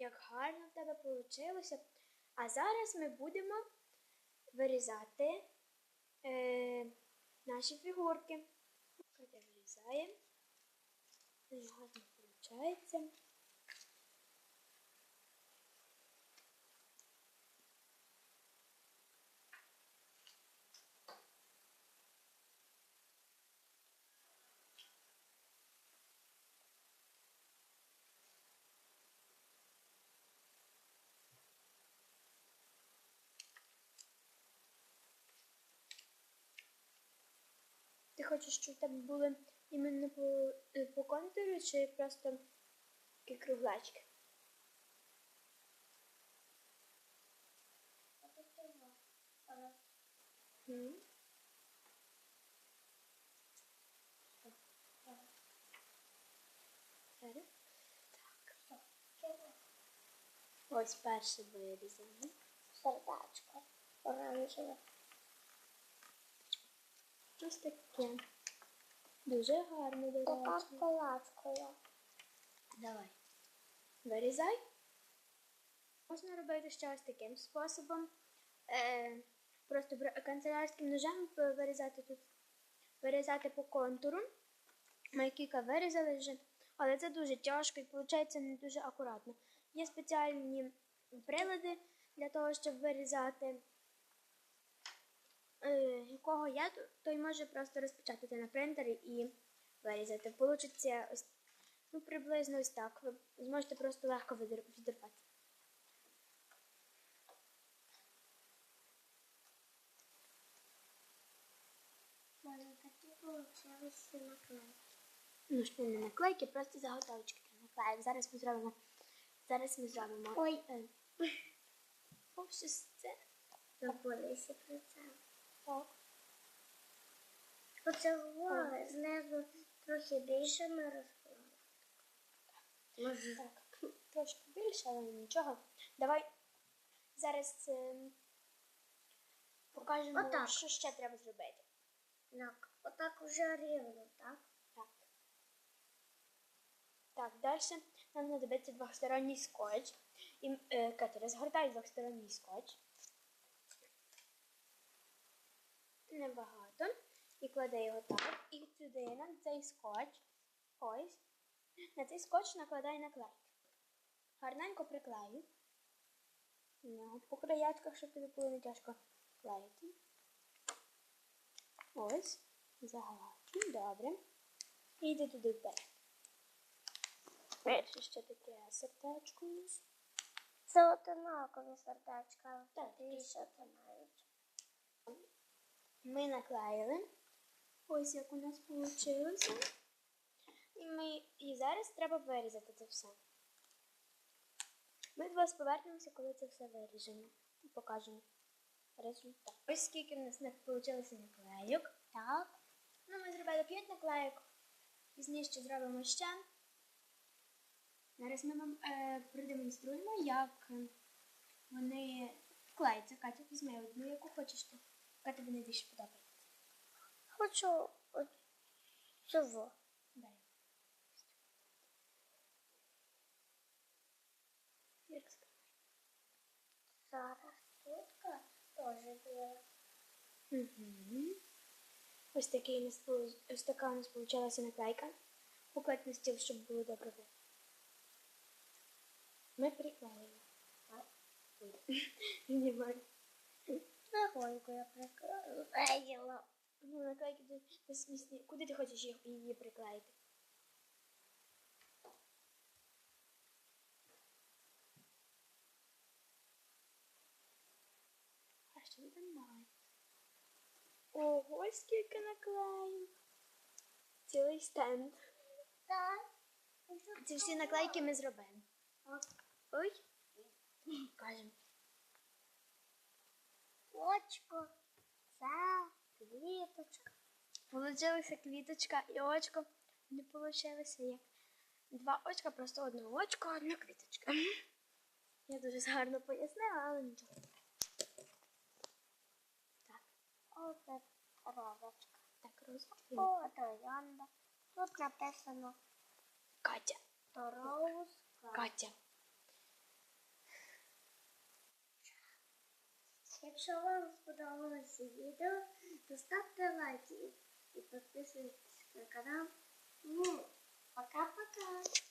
як гарно в тебе вийшло. А зараз ми будемо вирізати е, наші фігурки. Катя вирізає. Гарно виходить. Ти хочеш, щоб тебе були іменно по, е, по контуру чи просто круглячки? М. Зараз. Так. Ось перше вирізано. Сердечко. Оранжеве. Ось таке. Дуже гарно, до речі. палачкою. Давай. Вирізай. Можна робити ще ось таким способом. Е, просто канцелярським ножем вирізати тут, вирізати по контуру. Ми кілька вирізали вже, але це дуже тяжко і виходить не дуже акуратно. Є спеціальні прилади для того, щоб вирізати. Е, якого я, той може просто розпечатати на принтері і вирізати. Получиться ось ну, приблизно ось так. Ви зможете просто легко відірвати. У такі получилися наклейки. Ну, що не наклейки, просто заготовочки для наклеїв. Зараз ми зробимо. Зараз ми зробимо. Ой. Е, О, щось це. Забулися про це. Так. Оце голови знизу трохи більше ми розклали. Може, Так, трошки більше, але нічого. Давай зараз е, покажемо, Отак. що ще треба зробити. так, отак вже рівно, так? Так. Так, далі нам знадобиться двосторонній скотч. І е, Катя, розгортай двосторонній скотч. Небагато. І кладе його так. І сюди на цей скотч. Ось. На цей скотч накладай наклейки. Гарненько приклею. Ну, по краячках, щоб тобі було не тяжко клеїти. Ось. Загладжу. Добре. І йди туди вперед. Перше ще таке сердечко. Це одинакові сердечка, Так. більше навіть. Ми наклеїли. Ось як у нас вийшло. І, ми, і зараз треба вирізати це все. Ми до вас повернемося, коли це все виріжемо. І покажемо результат. Ось скільки в нас не вийшло наклейок. Так. Ну, ми зробили 5 наклейок. Пізніше зробимо ще. Зараз ми вам е, продемонструємо, як вони клеються. Катя, візьми одну, яку хочеш ти. Яка тобі найбільше подобається. Хочу от цього. Дай. Як скажеш. Зараз тут теж є. Угу. Ось, такий у нас, полу- ось така у нас вийшла наклейка. Покладь на стіл, щоб було добре. Ми приклеїмо. Знімай. Легонько я приклеїла. Ну, наклейки дуже смісні. Куди ти хочеш їх- її приклеїти? А що ви там маєте? Ого, скільки наклеїв. Цілий стенд. Так. Ці всі наклейки ми зробимо. Ой. Кажемо. Очко. Це квіточка. Получилася квіточка і очко. Не вийшло як два очка, просто одне очко, одна квіточка. Я дуже гарно пояснила, але нічого. Так, Оце ровочка. так розумію. О, троянда. Тут написано Катя. Тороус. Катя. Якщо вам сподобалося відео, то ставте лайки і підписуйтесь на канал. Ну, пока-пока!